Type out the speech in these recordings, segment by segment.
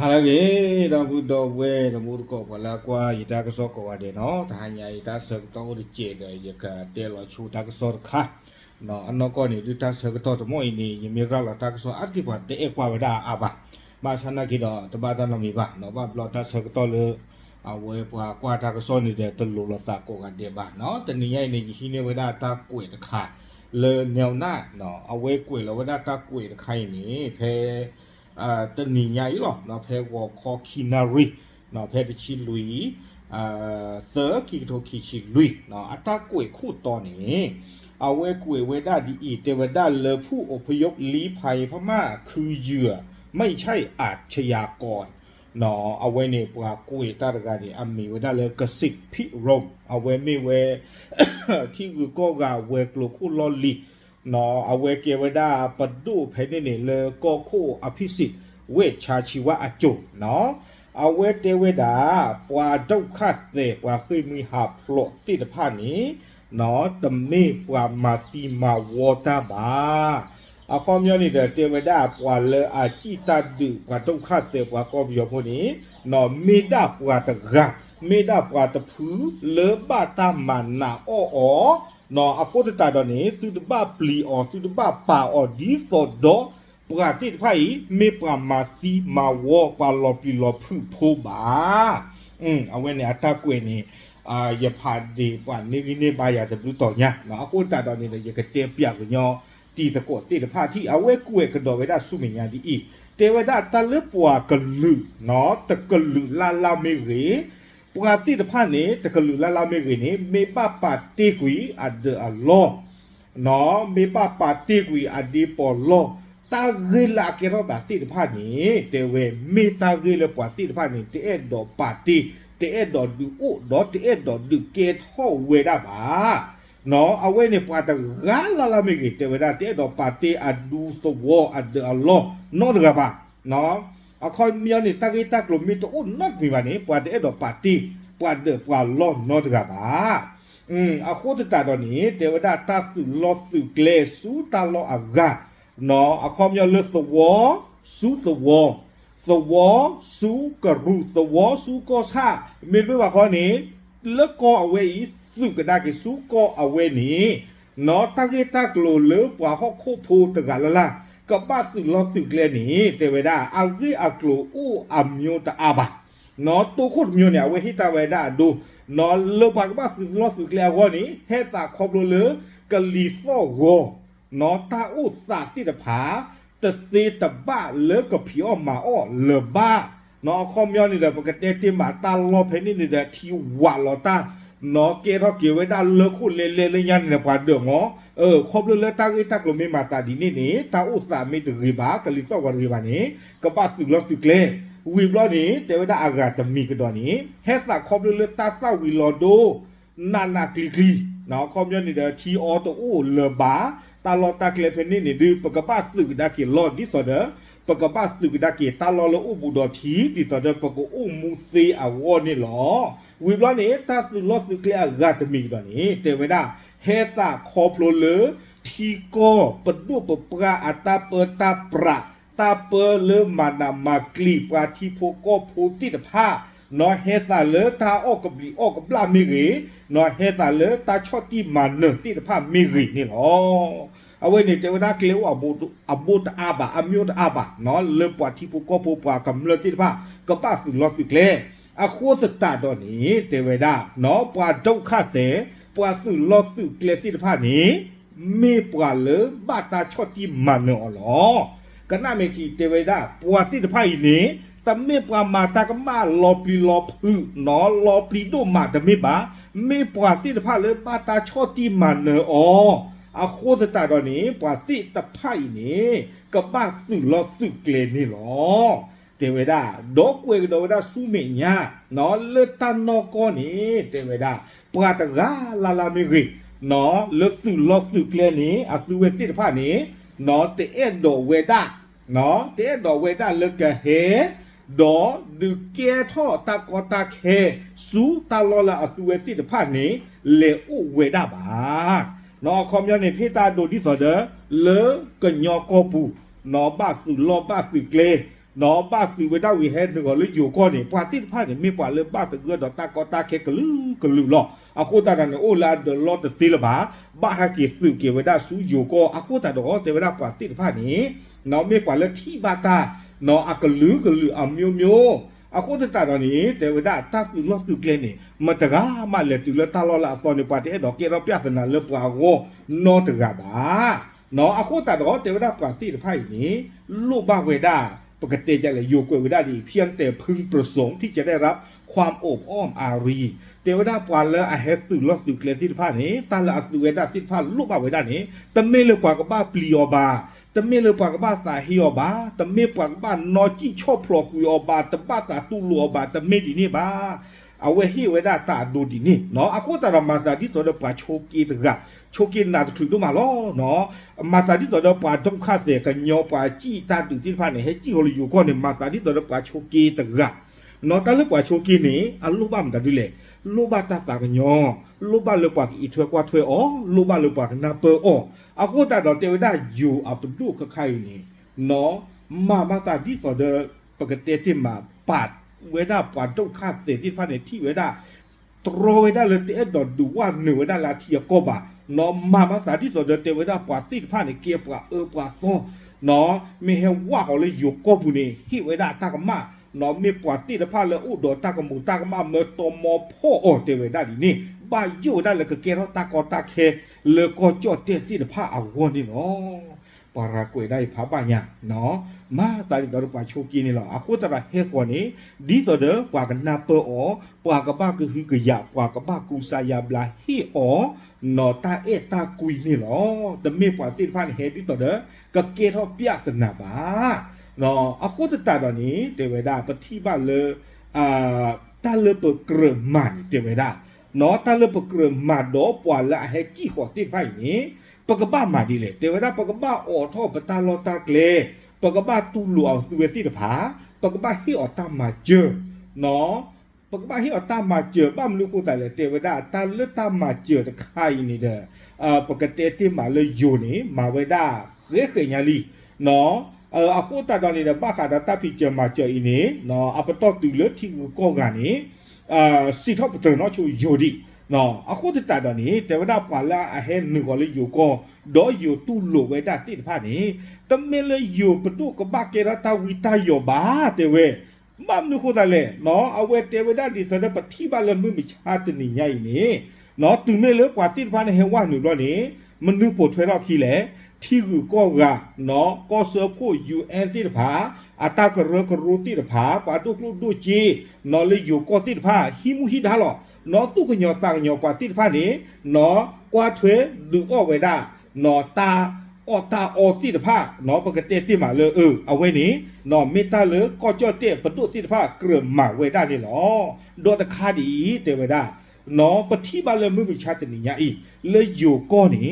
ဟာရကေတော့ဘူးတော့ဝဲတော့ဘူးကောဘလာကွာယတာကစောကောတယ်နော်ဒါညာယတာစတော့ဒီကျေတယ်ယကတဲလချူတာကစောခါနော်အနောကောနေဒီတာစကတော့မို့အင်းယမေကလာတာကစောအတိပါတဲ့ကွာဝဒါအဘာမာဆနာကိတော့တဘာတနမီပါနော်ဘာဘလတာစကတော့လေအဝဲပွားကွာတာကစောနေတဲ့တလူလတာကိုကတဲ့ပါနော်တနည်းရိုက်နေကြီးနေဝဒါတာကွေတခါလေနေနာ ตึนี่ใหญ่หรอเนาะเพวอคอคินารีเนาะเพดชิลุยเซอร์คิโทคิชิลุยเนาอัตากุยคู่ตอนนี้เอาเวกุยเวด้าดีอีเตวด้าเลอผู้อพยพลี้ภัยพม่าคือเหยื่อไม่ใช่อาชญากรหนอเอาไว้ในปลากุยตาละกาดีอามีเวด้าเลยกระสิกพิรมเอาไว้ไม่เวที่กูก็กาเวกลูกคู่ลอลี နော်အဝဲကေဝဒပဒုဖဲနေနေလေကိုခိုအဖိစိဝေချာချီဝအကျုနော်အဝဲတေဝဒပွာဒုက္ခသေပွာခိမိဟာဖလောတိတဖာနီနော်တမေပွာမာတိမာဝတာဘာအခေါမျောနေတဲ့တေဝဒပွာလေအချိတတုပွာဒုက္ခသေပွာကောပြောဖို့နီနော်မေဒပွာတကမေဒပွာတဖူလေဘတာမနာအောအော နော်အခုတတတော့နေသူတပပလီအော်သူတပပါအော်ဒီဆိုဒေါပရတိဖိုင်မေပမာစီမာဝေါပါလောပီလောဖူဖိုဘာอืมအဝဲနေအတကွေနေအာယဖာဒီပန်နေနေပါရတဲ့ဘူးတော်ညာနော်အခုတတော်နေတဲ့ရကတဲ့ပြကညောတီတကောတီတဖာတီအဝဲကွေကတော်ဝဲတာစုမညာဒီဤတေဝဒတလပွာကလူနော်တကလူလာလာမေရေ ပကတိတဖာနေတကလူလာလာမေကွေနေမေပပါတေကွီအဒအလောနော်မေပပါတေကွီအဒီပေါ်လောတာဂေလာကေရောဒါတိတဖာနေတေဝေမေတာဂေလပွာတိတဖာနေတေအဒေါ်ပါတီတေအဒေါ်ဒူအိုဒေါ်တေအဒေါ်ဒူကေထောဝေဒါပါနော်အဝဲနေပွာတဂါလာလာမေကေတေဝေဒါတေအဒေါ်ပါတီအဒူသဝအဒအလောနော်တကပါနော် အခွန်မြောင်းနေတကိတကလိုမီတူနတ်မိပါနေပွာတဲ့တော့ပါတီပွာတဲ့ပွာလောနော့တကပါอืมအခေါ်တတာတော့နေတေဝဒတာစုလောစုကလေစုတာလောအဂါနော်အခေါ်မြောင်းလွတ်သဝစုသဝသဝစုကရုသဝစုကောစာမြေပြပါခေါ်နေလကောအဝဲဤစုကဒါကေစုကောအဝဲနေနော်တကိတကလိုလေပွာဟောခုဖိုးတကလလား ကပတ်သူလောစုကလဲနီတေဝဒအဂိအကလိုအိုအမျိုးတအဘာနော်တူခုတ်မျိုးနေဝဟိတဝဒဒူနော်လောပါကပတ်သူလောစုကလဲဝနီဟဲတာခေါပလိုလေကလီဆောဝနော်တာဥစာတိတဖာတသိတဘလေကဖျောမာအောလဘနော်ခေါမျောနေလေပကတဲ့တင်မာတာလောဖဲနေနေတဲ့ ठी ဝါလောတာ นาะคอมยอนี่แหละปกติติมาตาลอเพนี่นี่แหละที่วะลอตาเนาะเกทอเกเวดาเลคุเลเลเลยันเนี่ยปาเดงอเออครบเลยเลยตาอีตักลมีมาตาดีนี่นี่ตาอุตสามีตรีบากะลิซอกวรีบานี่กะปะสึกลอสึกเลวีบลอนี่เตวดาอากาตมีกะดอนี่เฮตาครบเลยเลยตาซาวีลอโดนานาคลีคลีเนาะคอมยอนนี่เดทีออโตอูเลบาตาลอตาเคลเพนี่นี่ดือปะกะปะสึกดาเกลอดิซอเด ปะกะปะสึกดาเกตาลอโลอุบุดอทีดิซอเดปะกะอุมูซีอาวอนี่หรอวีบลอนี่ตาสึลอสึกเลอากาตมีกะดอนี่เตวดาเฮตาคอพโลเล ทีโกปดุปปราอัตาเปตาปราตาเปเลมานามากลีปราทีโพโกโพติตภาเนาะเฮตาเลตาออกกับลีออกกับลามิรีเนาะเ အဝဲနေတေဝဒကလေဝဘုတ်အဘုတ်အဘအမြို့အဘနော်လေပွားတီပုကောပုပွားကမ္လတိပါကပတ်လောစီကလေအခိုးစတာတော့နေတေဝဒနော်ပွားဒုက္ခစေပွားစုလောစုကလေတိတဖာနေမေပွားလေဘာတာချော့တီမနောလောကနမေတီတေဝဒပွားတိတဖာနေတမေပွားမာတာကမလောပီလောဖုနော်လောပီတို့မာတမေပါမေပွားတိတဖာလေဘာတာချော့တီမနော အခုတတာတော့နေပွာတိတဖိုင်နေကဘာစုလောစုကလေနေလောတေဝဒဒေါကွေဒေါဝဒစုမေညာနော်လေတနောကောနေတေဝဒပွာတကလာလာမေကြီးနော်လွတ်စုလော့စုကလေးနေအစုဝဲစစ်တဖာနေနော်တဲ့တော်ဝေဒနော်တဲ့တော်ဝေဒလကဟေဒေါ်ဒုကေထောတကောတခေစူတလောလာအစုဝဲစစ်တဖာနေလေဥဝေဒပါ နော်ခ ோம் ရနေဖိတာဒိုဒီစဒလေကညောကောပူနော်ဘာစုလောဘာစုကလေနော်ဘာစုဝဒဝီဟဲနကလေယူကောနေပွာတိဖာနေမေပွာလေဘာတကဒတာကောတာခေကလူကလူလောအခုတာကနေအိုလာဒလောတသီလဘာဘာဟကိစုကေဝဒစုယူကောအခုတာတော့တေဝဒပွာတိဖာနေနော်မေပွာလေထီဘာတာနော်အကလူကလူအမျိုးမျိုး အခုတတာတော့နေတေဝဒတာစုလောစုကလေနေမတကားမလေတူလတာလောလာပေါ်နေပါတဲ့တော့ကေရောပြဿနာလေပွာကိုနော်တကားပါနော်အခုတာတော့တေဝဒပွာတိဖာနေလူဘဝေဒ ปกติจะเลยอยู่กวยวิดาดีเพียงแต่พึงประสงค์ที่จะได้รับความโอบอ้อมอารีเทวดาปวาเลอาเฮสุลอสุเกลที่ผ้านี้ตาละอสุเวดาสิผ้าลูกบาเวดานี้ตะเมเลปวากบ้าปลีอบา တမေလပကဘာသာဟီယောဘာတမေပကဘာနော်ချီချော့ဖလော်ကူယောဘာတပတ်တာတူလောဘာတမေဒီနေဘာအဝဲဟီဝဲဒါတာဒိုဒီနေနော်အခုတရမစာဒီဆိုတော့ပါချိုကီတကချိုကီနာတူတူမလောနော်မစာဒီဆိုတော့ပါတုံခတ်တဲ့ကညောပါជីတာတူတိဖာနေဟဲជីဟိုလူယူကောနေမစာဒီဆိုတော့ပါချိုကီတက นอตาเลปว่าโชกีนีอัลลูบ้มดัดดิเลลูบ้าตาตากยอลูบ้าเลปว่าอีทเวกว่าทเวอลูบ้าเลปว่านาเปอออากูตาดอเตวได้อยู่อับดูกะไข่นี่นอมามาตาที่สอเดปกติที่มาปาดเวด้าปาดจ้างฆ่าเตที่พันในที่เวด้าตรเวด้าเลยเตดอดูว่าเหนือเวด้าลาเทียกบะนอมามาตาที่สอเดเตวด้าปาดติดพันในเกียปะเออปาโซ้อนอไม่เห็นว่าเขาเลยอยู่กบุนีที่เวด้าตากมา နော်မေပွာတိတဖာလေဥဒေါ်တာကမူတာကမမေတောမောဖောအော်တေဝဒါဒီနိဘာယိုဒါလေကကေရောတာကောတာခေလေကောကြောတေတိတဖာအဝေါနိနော်ပါရာကွေဒိုင်ဖာပညာနော်မာတာရီတော်ပါချိုကင်းနေလားအခုတရဟဲခေါ်နေဒီတော်တဲ့ပွာကနာပေအောပွာကပကဟိကရပွာကပကူစာယာဘလာဟီအောနော်တာအေတာကွီနေလားတမေပွာတိဖာနေဟဲဒီတော်တဲ့ကကေထောပြတနာပါ no akota tadani deveda patiba le a talepe kreman deveda no talepe kreman do pwala he chi ho ti pai ni pagaba ma di le deveda pagaba o tho pata lo ta kle pagaba tu lu au su we si da pha pagaba hi o ta ma je no pagaba hi o ta ma je ba mlu ko ta le deveda ta le ta ma je ta khai ni de a pagate ti ma le yo ni ma we da re khe nya li no အခုတတ်တော်နေတဲ့ပခါတာတပ်ဖြစ်ကြမှာကြည်နေနော်အပတော့တူလို့ထိကိုကောကနေအာစီထော့ပတနော်ချူယိုဒီနော်အခုတတတော်နေတဝဒပါလာအဟဲနူကလေးယိုကောဒေါ်ယိုတူလိုဝဲတာတိတဖာနေတမင်းလေးယိုပတုကပါကေရတာဝီတာယိုဘာတေဝဲမမ်နုခုတလေနော်အဝဲတေဝဒဒီစတဲ့ပတိပါလမှုမချာတနေညိုင်နေနော်သူမေလေပွာတိတဖာနေဟဲဝါနူတော့နေမနုပိုထွဲတော့ခီလေ ทีกูก็กะเนาะก็เสือผู้ยูเอ็นติดผาอาตากระเรือกรูติดผาปาตุกลุดูจีเนาะเลยอยู่ก็ติดผาฮิมุฮิดาหรอเนาะตุกหยอตังหยอกว่าติดผานี้เนาะกว่าเถวดูออกไว้ได้เนาะตาออตาออติดผาเนาะปกติติมาเลยเออเอาไว้นี้เนาะเมตาเลยก็เจ้าเตะประตูติดผาเกลือมาไว้ได้นี่หรอโดนตะคาดีเตะไว้ได้เนาะปฏิบัติเลยไม่มีชาตินิยาอีเลยอยู่ก้อนนี้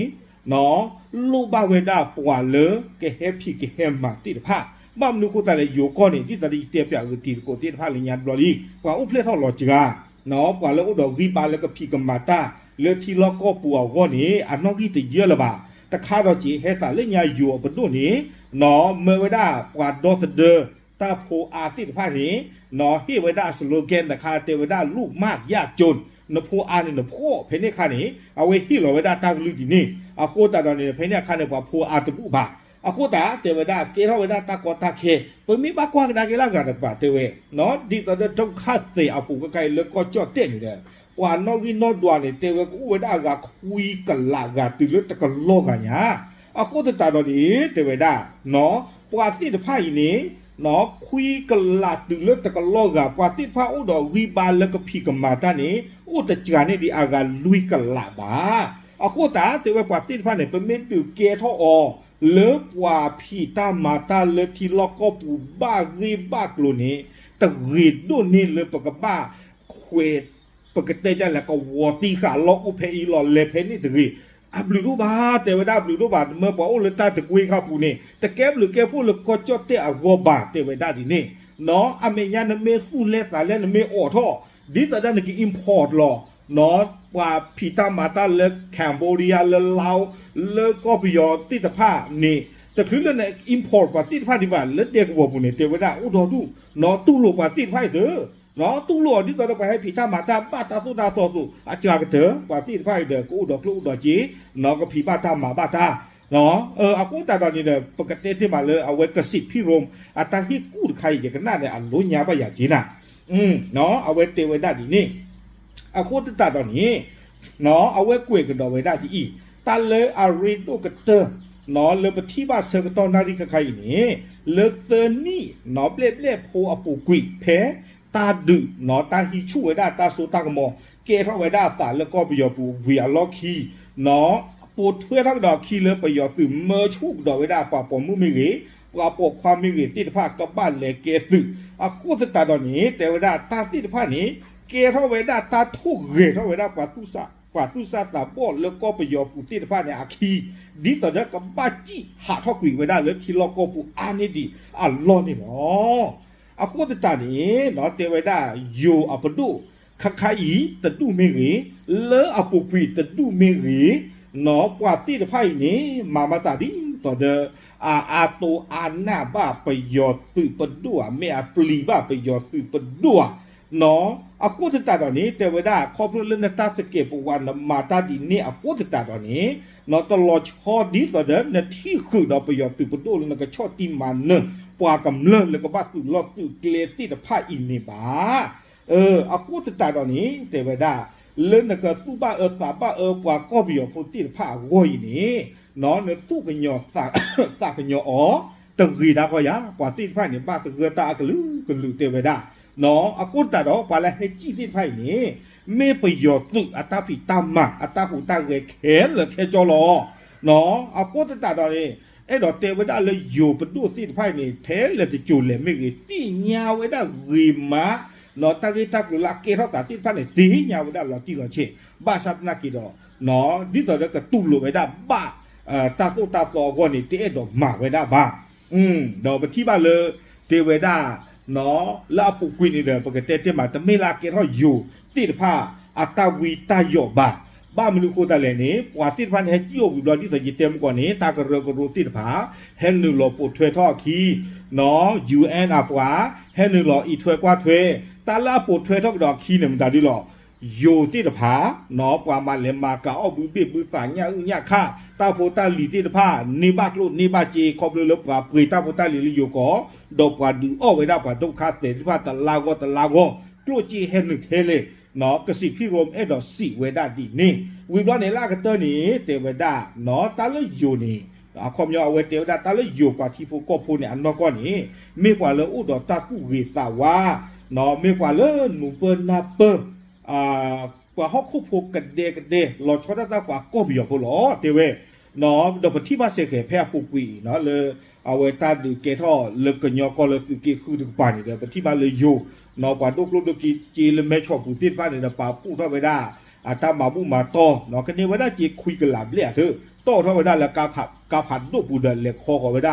နော်ပွာလောဒဂီပါလကဖီကမာတာလေတီလောကောပူအောဂောနီအနောဂီတရလပါတခါတော့ကြည်ဟဲတာလေညာယူဘဒုနီနော်မေဝဒပွာဒေါ်တဒတာဖိုအာတိဖာနီနော်ဟိဝဒစလိုဂန်တခါတေဝဒလူမတ်ရကြုံ နဖိုးအာနေနဖိုးဖေနေခါနေအဝေဟီလိုဝဒတာဂလူဒီနေအခိုတာတော်နေဖေနေခါနေပါဖိုးအာတပူပါအခုတာတေဝဒကေရဝဒတာကောတာခေပမိဘကွာဒါကေလာကတပါတေဝနော်ဒီတော့ဒုက္ခစေအပူကကဲလကောကြော့တဲ့နေတယ်ကွာနော်ကြီးနော်ဒွာနေတေဝကူဝဒကခွီကလာကတူလတကလောကညာအခုတတာတော်ဒီတေဝဒနော်ပွာစီတဖိုင်နေ နော်ခွီကလာတူလတကလောကကွာတိဖာဥတော်ဝီပါလကဖိကမာတနေဥတကြနေဒီအာကလူကလာပါအခုတာတေဝကွာတိဖာနေပမင်တူကေထောအောလေပွာဖိတာမာတာလေတီလကပူဘာဂီဘကလုနေတရီဒိုနေလေပကပါခွေပကတဲ့ကြလကဝတီခါလောဥဖေအီလောလေဖေနေတရီ အဘလူတို့ဘာတေဝဒဘလူတို့ဘာမပေါ်လတတကွေးခပူနေတကဲဘလူကဲဖူလကောချော့တဲ့အဂောဘာတေဝဒဒီနေနော်အမေညာနမေဖူလက်တာလက်နမေအော်ထောဒီတဒနကီ import လောနော်ပွာဖီတာမာတာလက်ကမ်ဘောဒီးယားလလောင်လကောပီယောတိတဖာနေတခလူလနဲ့ import ပါတိတဖာဒီပါလက်တဲ့ကောပူနေတေဝဒဥတော်တူနော်တူလိုပါတိဖိုက်တဲ့ nó tu lùa đi tới đâu phải phí tham mà tham ba ta tu ta so tu à chả cái thứ và tiền phải để cũ đó cũ đó chí nó có phí ba tham mà ba ta nó ờ à cũ ta đó như là bậc cái tên mà lơ à quên cái xịt phi rom à ta hít cũ khai gì cái nát này ăn lối nhà bây giờ chí nè ừ nó à quên tiêu với đại đi nè à cũ ta đó nè nó à quên quên cái đó với đại đi ta lơ à rin đâu cái thứ nó lơ bậc thi ba sơ cái tao nari cái khai nè lơ tơ ni nó ble ble phô à bù quỷ thế ตาดึเนาะตาฮีช่วยได้ตาสูตากมอเกเท่าไว้ได้สารแล้วก็ไปยอปูเวียล็อกคีเนาะปูเพื่อทักดอกคีเลยไปยอตื่มเมอชุกดอกไว้ได้ปะปอมือมีเรปะปกความมีเรติดภาคกับบ้านเลเกสึอะคู่สตาดอนนี้ แต่ไว้ได้ตาติดภาคนี้ เกเท่าไว้ได้ตาทุกเรเท่าไว้ได้ปะทุสว่าทุสะสาบอดแล้วก็ไปยอปูติดภาคในอาคีดีต่อเนี้กับบ้าจี้หาทอกวิ่งไว้ได้เลยที่ลอกโกปูอันนี้ดีอะรอนี่เนาะ အခုတတနေနော်တေဝဒယိုအပဒုခခိုင်တတုမင်းကြီးလဲအပုပိတတုမင်းကြီးနော်ပွာတိတဖိုင်နေမာမတာဒီတော်တဲ့အာအာတိုအာနာဘပယောသူပဒုအမေအပလီဘပယောသူပဒုနော်အခုတတတော်နေတေဝဒခေါပလနတစကေပဝနမာတာဒီနေအခုတတတော်နေနော်တလောချောဒီတော်တဲ့နတိခုတော့ပယောသူပဒုလနကချောတိမန်နော် ပွာကမလလကဘသူလောသူကလေစီတဖာအင်းနေပါ เออအခုတတတော်นี้တေဝดาเล่นกะตุบะเออตาบะเออปวาก็บิโอพุติผาโวยนี่เนาะเนตุกญอสักสักญออ๋อตะกีดาก็ยาปวาติผานี่บาสเกตากลุกลุเตวดาเนาะအခုတတော်ပါလဲให้จิติผานี่မေပယောတုအတပိတမအတဟုတကေခဲလခဲကြောလောနော်အခုတတတော်นี่ အဲ့တော့တေဝဒလေယိုပဒုသိဖိုင်နေထဲလေကျိုလေမေကြီးတိညာဝဒဂီမာ no tagi tak la ke ro ta ti pa ne ti nya wa da la ti lo che ba sa na ki do no di to de ka tu lo we da ba ta so ta so go ni ti e do ma we da ba um do ba ti ba le te we da no la pu kwi ni de pa ke te te ma te me la ke ro yu ti de pha a ta wi ta yo ba บ้ามันรู้โคตรเลยนี่ปวดติดพันเฮจิโอวิบลอที่สยิเต็มกว่านี้ตากระเรือก็รู้ติดผาเฮนหนึ่งหลอปวดถวยท่อคีเนาะยูเอ็นอ่ะปวาเฮนหนึ่งหลออีถวยกว่าถวยตาลาปวดถวยท่อดอกคีเนี่ยมันตาดิหลออยู่ติดผาเนาะปวามาเลมากะเอาบือเบียบือสางยาอึ้งยาค่าตาโพตาหลีติดผานี่บากลุนี่บาจีครอบเลยลปวาปุยตาโพตาหลีอยู่ก็ดอกปวาดูอ้อไว้ได้ปวาต้องคาเสติผาตะลาก็ตะลาก็กลัวจีเฮน หนึ่งเทเล နော်ကစီဖိရမအဲ့တော့စီဝေဒဒီနေဝိဘလနေလာကတနေတေဝဒနော်တလယိုနေအခုမြောအဝဲတေဝဒတလယိုပါတီဖို့ကောဖို့နေအနော်ကောနေမေပွာလဥတော်တကုဝေသဝါနော်မေပွာလနုပနာပအာကွာဟခုဖို့ကတဲ့ကတဲ့လောချောဒတာကွာကောဘီယဖို့လောတေဝဲနော်တော့ပတိပါစေခေဖဲပုကွီနော်လေ အဝဲတတ်ဒီကေထောလကညောကောလကိခုဒပန်တယ်ပတိပါလေယိုနော်ကွာဒုကလုဒကိจีเลเมชอบผู้ติดပါနေတဲ့ပါပုထောဝေဒအတမမှုမှာတော့နော်ကနေဝေဒจีခွီကလာဘလက်เถอะတော့ထောဝေဒလကဖတ်ကဖတ်ဒုပူဒလေခေါ်ခေါ်ဝေဒ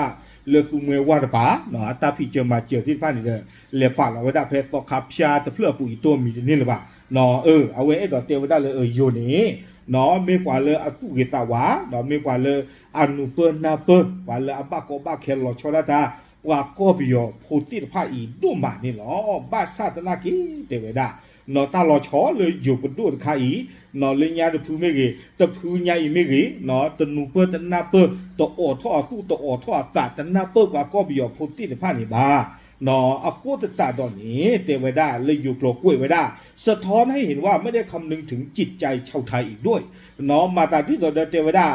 လေစုမွေဝါတပါနော်အတဖိကျမကျတိပါနေတဲ့လေပါလာဝေဒဖဲတော့ခါဖြာတဖလပူီတော့မီနေလေပါနော်เออအဝဲအဲ့တော့တေဝဒလေเออယိုနေ နော်မေကွာလေအသူကေတာဝါနော်မေကွာလေအနုပနာပကွာလေအဘကောဘခဲလောချောလာတာကွာကောဘီယောဖိုတိတဖာဤဒုမာနေလောဘာသတနာကိတေဝေဒာနော်တာလောချောလေယုပဒုတခါဤနော်လညာတဖူးမေကေတဖူးညာဤမေကေနော်တနုပတနာပတောအောထောအခုတောအောထောသတနာပကွာကောဘီယောဖိုတိတဖာနေပါ นออาคูตตาดอนนี้ เตวด้าเลยอยู่โกรกล้วยไว้ได้สะท้อนให้เห็นว่าไม่ได้คำนึงถึงจิตใจชาวไทยอีกด้วยนอมาตาพิโซเดเตวด้า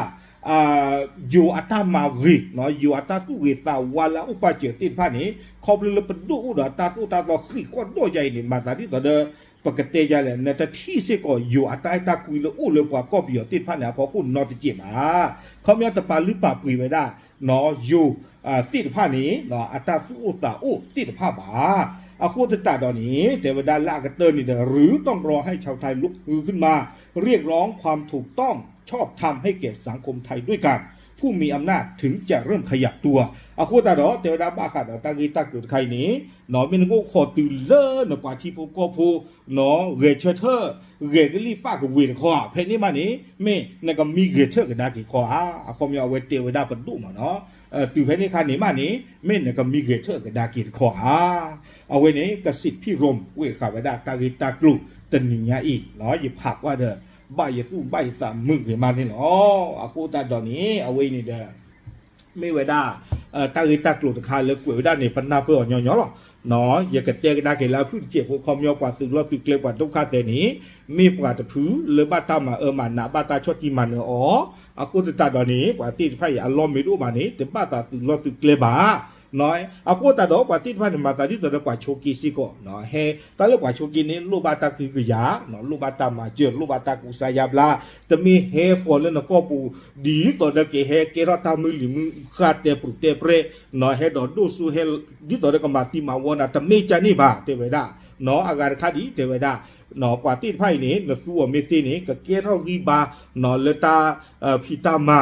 สุตาตอขีก็โดใจนี่มาตาที่ตอเดปกติจะเลยเนี่ยแต่ที่สิก็อยู่อัตไอตาคุยเลยอุเลยกว่าก็เบียติพานี่พอคุณนอตจิมาเขามีตะปาหรือปาปุยไว้ได้เนาะอยู่อ่าติพานี่เนาะอัตสุอุตาอุติพาบาอาโคตตาตอนนี้เทวดาลากระเตอร์นี่เด้อหรือต้องรอให้ชาวไทยลุกฮือขึ้นมา เรียกร้องความถูกต้องชอบทำให้แก่สังคมไทยด้วยกัน ผู้มีอำนาจถึงจะเริ่มขยับตัวอาโคตาดอเทวดาบาขาดอตากีตักหลุดใครนี้หนอเป็นงูขอตื่นเลอหนอปาทีผู้ก็ผู้หนอเรเชเธอร์เรกลี่ป้าก็วินคอเพนี้มานี้เม่นก็มีเรเชอร์ก็ได้กี่คออาคอมยาเวเทวดาปดุมาเนาะเอ่อตื่นเพนี้คันนี้มานี้เม่นก็มีเรเชอร์ก็ได้กี่คออะเอาไว้นี้กสิทธิ์พี่รมเวขาเวดาตากีตักลุตนิญาอีกเนาะยิบผักว่าเด้อ ใบยสู้ใบสามมึกเลยมานี่เนาะอาโคตาดอนี้เอาไว้นี่เด้อ ไม่เวดาเอ่อตาอือตากลุดคาเลยกวยเวดานี่ปันนาเปอหยอๆหรอเนาะอย่ากระเตกนาเกลาพื้นเจ็บพวกคอมยอกว่าตึกรอตึกเลกว่าตุกคาเตนี้มีปว่าตะพือเลยบาตามาเออมานาบาตาชอติมันเนออ๋ออาคุตตาดอนี้ปว่าติไผอารมณ์ไม่รู้มานี้แต่บาตาตึกรอตึกเลบา น้อยอาคุตาดอกว่าติไผมาตาดิตะกว่าโชกีซิก็เนาะเฮตะเลกว่าโชกีนี้ลูบาตาคือกะยาเนาะลูบาตามาเจอลูบาตากุสายาบลาตะมีเฮพอเลนก็ปูดีตอดเกเฮเกรตามือลิมือคาเตปรุเตเปรเนาะเฮดอดูสุเฮดิตอดกมาติมาวนาตะเมจานี่บาเตเวดาเนาะอาการคาดีเตเวดา နော်ကွာတိဖိုင်နေနဆူအမေသိနေကကဲထောက်ကြီးပါနော်လတာဖီတာမာ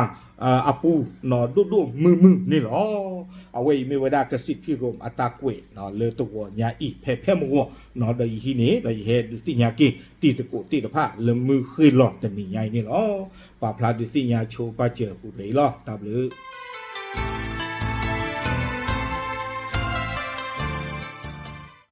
အပူနော်ဒုဒုမမနေလော အဝေးမေဝဒကစစ်ဖိရုံအတာကွေနော်လေတော့ညာဤဖဲဖဲမောနော်ဒိဟိနေဒိဟဲဒီတိညာကေတိတကိုတိတဖလမှုခေလောတနိညာနေလောပါဖလာဒီတိညာချိုပါကျေဟူတွေလော W